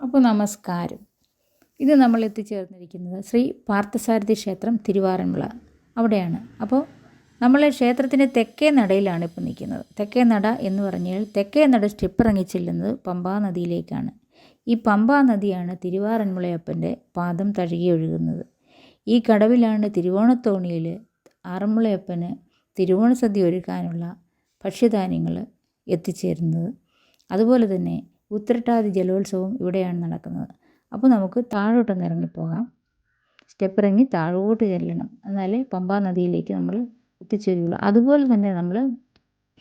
അപ്പോൾ നമസ്കാരം. ഇത് നമ്മൾ എത്തിച്ചേർന്നിരിക്കുന്നത് ശ്രീ പാർത്ഥസാരഥി ക്ഷേത്രം തിരുവാറന്മുള. അവിടെയാണ്. അപ്പോൾ നമ്മൾ ക്ഷേത്രത്തിന്റെ തെക്കേ നടയിലാണ് ഇപ്പോൾ നിൽക്കുന്നത്. തെക്കേ നട എന്ന് പറഞ്ഞാൽ തെക്കേ നട സ്റ്റെപ്പ് ഇറങ്ങി ചെല്ലുന്നത് പമ്പാ നദിയിലേക്കാണ്. ഈ പമ്പാ നദിയാണ് തിരുവാറന്മുളയപ്പന്റെ പാദം തഴുകി ഒഴുകുന്നത്. ഈ കടവിലാണ് തിരുവോണത്തോണിയിൽ ആറന്മുളയപ്പന് തിരുവോണ സദ്യ ഒരുക്കാനുള്ള ഭക്ഷ്യധാന്യങ്ങൾ എത്തിച്ചേരുന്നത്. അതുപോലെ തന്നെ ഉത്രട്ടാതി ജലോത്സവം ഇവിടെയാണ് നടക്കുന്നത്. അപ്പോൾ നമുക്ക് താഴോട്ടൊന്ന് ഇറങ്ങിപ്പോകാം. സ്റ്റെപ്പ് ഇറങ്ങി താഴോട്ട് ചെല്ലണം. എന്നാലേ പമ്പാ നദിയിലേക്ക് നമ്മൾ എത്തിച്ചേരുകയുള്ളൂ. അതുപോലെ തന്നെ നമ്മൾ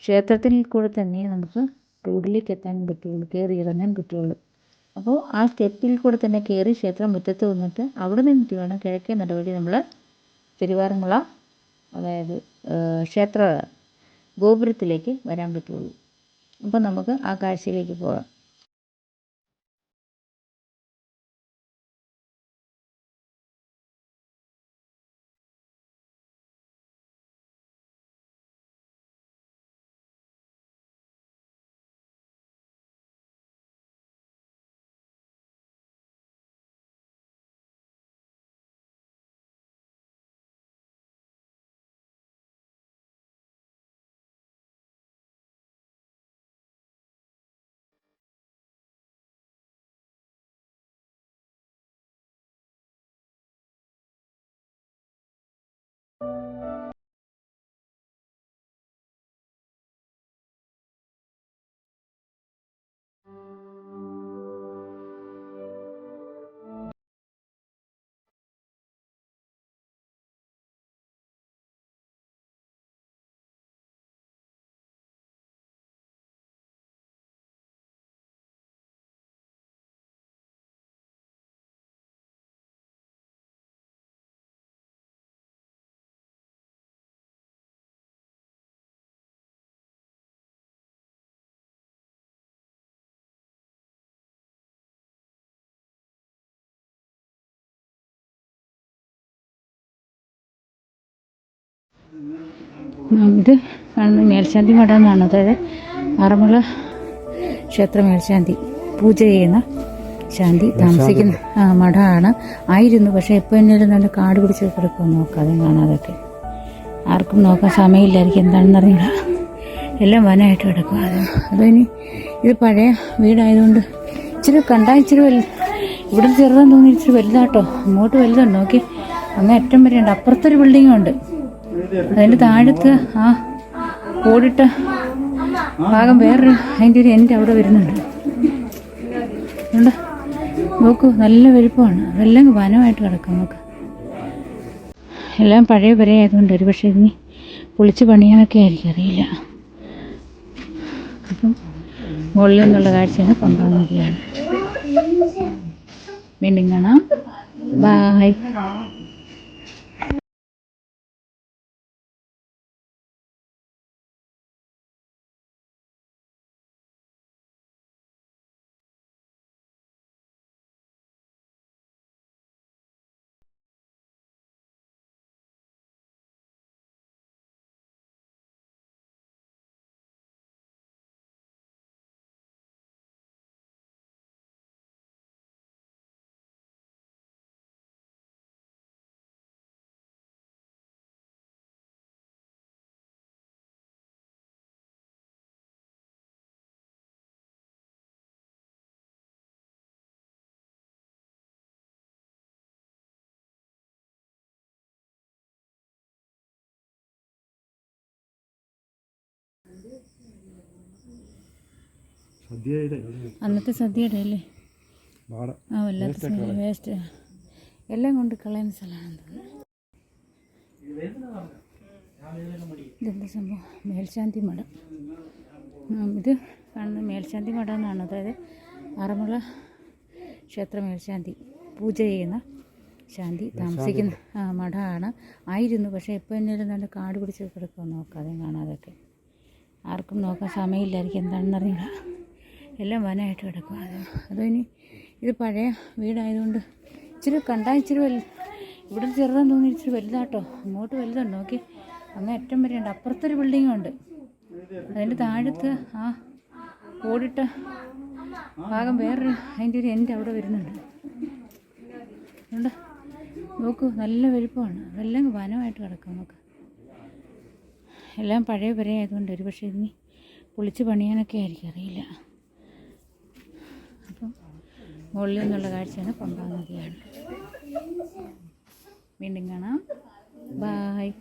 ക്ഷേത്രത്തിൽ കൂടെ തന്നെ നമുക്ക് റോഡിലേക്ക് എത്താൻ പറ്റുള്ളൂ കയറി ഇറങ്ങാൻ പറ്റുള്ളൂ. അപ്പോൾ ആ സ്റ്റെപ്പിൽ കൂടെ തന്നെ കയറി ക്ഷേത്രം മുറ്റത്ത് വന്നിട്ട് അവിടെ നിന്നിട്ട് വേണം കിഴക്കേ നടപടി നമ്മൾ തിരുവാറന്മുള അതായത് ക്ഷേത്ര ഗോപുരത്തിലേക്ക് വരാൻ പറ്റുള്ളൂ. അപ്പോൾ നമുക്ക് ആ കാഴ്ചയിലേക്ക് പോകാം. ഇത് കാണുന്നത് മേൽശാന്തി മഠം എന്നാണ് അതായത് ആറന്മുള ക്ഷേത്ര മേൽശാന്തി. പൂജ ചെയ്യുന്ന ശാന്തി താമസിക്കുന്ന മഠമാണ് ആയിരുന്നു പക്ഷേ ഇപ്പോൾ എന്നാലും നല്ല കാട് പിടിച്ച് കിടക്കുമോ നോക്കാതെ കാണാതൊക്കെ. ആർക്കും നോക്കാൻ സമയമില്ലായിരിക്കും. എന്താണെന്ന് അറിയില്ല എല്ലാം വനമായിട്ട് കിടക്കും അത് അതിനി ഇത് പഴയ വീടായതുകൊണ്ട് ഇച്ചിരി കണ്ടാൽ ഇച്ചിരി വലു ഇവിടെ ചെറുതാന്ന് തോന്നി ഇച്ചിരി വലുതാട്ടോ. അങ്ങോട്ട് വലുതുണ്ട്. നോക്കി അങ്ങ് അറ്റം വരെയുണ്ട്. അപ്പുറത്തൊരു ബിൽഡിങ്ങും ഉണ്ട്. അതിന്റെ താഴത്ത് ആ ഓടിട്ട ഭാഗം വേറൊരു അതിന്റെ ഒരു എന്റെ അവിടെ വരുന്നുണ്ട്. ഉണ്ട് നോക്കൂ നല്ല വലുപ്പമാണ്. അതെല്ലാം വനമായിട്ട് കിടക്കും നമുക്ക്. എല്ലാം പഴയ പെരയായതുകൊണ്ട് ഒരു പക്ഷേ ഇനി പൊളിച്ച് പണിയാനൊക്കെ ആയിരിക്കും അറിയില്ല. അപ്പം മുകളിൽ നിന്നുള്ള കാഴ്ചയാണ് പമ്പാ നദിയാണ് വീണ്ടും കാണാം. ബായ് അന്നത്തെ സദ്യയുടെ അല്ലേ? ആ വല്ലാത്ത വേസ്റ്റ് എല്ലാം കൊണ്ട് കളയുന്ന സ്ഥലമാണ് ഇതെന്താ സംഭവം? മേൽശാന്തി മഠം. ഇത് കാണുന്നത് മേൽശാന്തി മഠം എന്നാണ് അതായത് ആറന്മുള ക്ഷേത്ര മേൽശാന്തി പൂജ ചെയ്യുന്ന ശാന്തി താമസിക്കുന്ന മഠമാണ്. ആയിരുന്നു. പക്ഷേ ഇപ്പോൾ എന്നാലും നല്ല കാട് പിടിച്ച് കിടക്കുമോ നോക്കാതെ കാണാതൊക്കെ ആർക്കും നോക്കാൻ സമയമില്ലായിരിക്കും. എന്താണെന്ന് അറിയില്ല എല്ലാം വനമായിട്ട് കിടക്കും. അത് ഇനി ഇത് പഴയ വീടായതുകൊണ്ട് ഇച്ചിരി കണ്ടാൽ ഇച്ചിരി വലു ഇവിടെ ചെറുതാന്ന് തോന്നി ഇച്ചിരി വലുതാട്ടോ. അങ്ങോട്ട് വലുതുണ്ട്. നോക്കി. അങ്ങ് അറ്റം വരെയുണ്ട് അപ്പുറത്തൊരു ബിൽഡിങ്ങും ഉണ്ട്. അതിന്റെ താഴത്ത് ആ ഓടിട്ട ഭാഗം വേറൊരു അതിന്റെ ഒരു എന്റെ അവിടെ വരുന്നുണ്ട്. അതുകൊണ്ട് നോക്കൂ നല്ല വലുപ്പമാണ്. അതെല്ലാം വനമായിട്ട് കിടക്കും നമുക്ക്. എല്ലാം പഴയ പുരയായതുകൊണ്ട് ഒരു പക്ഷേ ഇനി പൊളിച്ച് പണിയാനൊക്കെ ആയിരിക്കും. അറിയില്ല. മുകളിൽ നിന്നുള്ള കാഴ്ചയാണ് പമ്പാ നദിയാണ്. വീണ്ടും കാണാം. ബായ്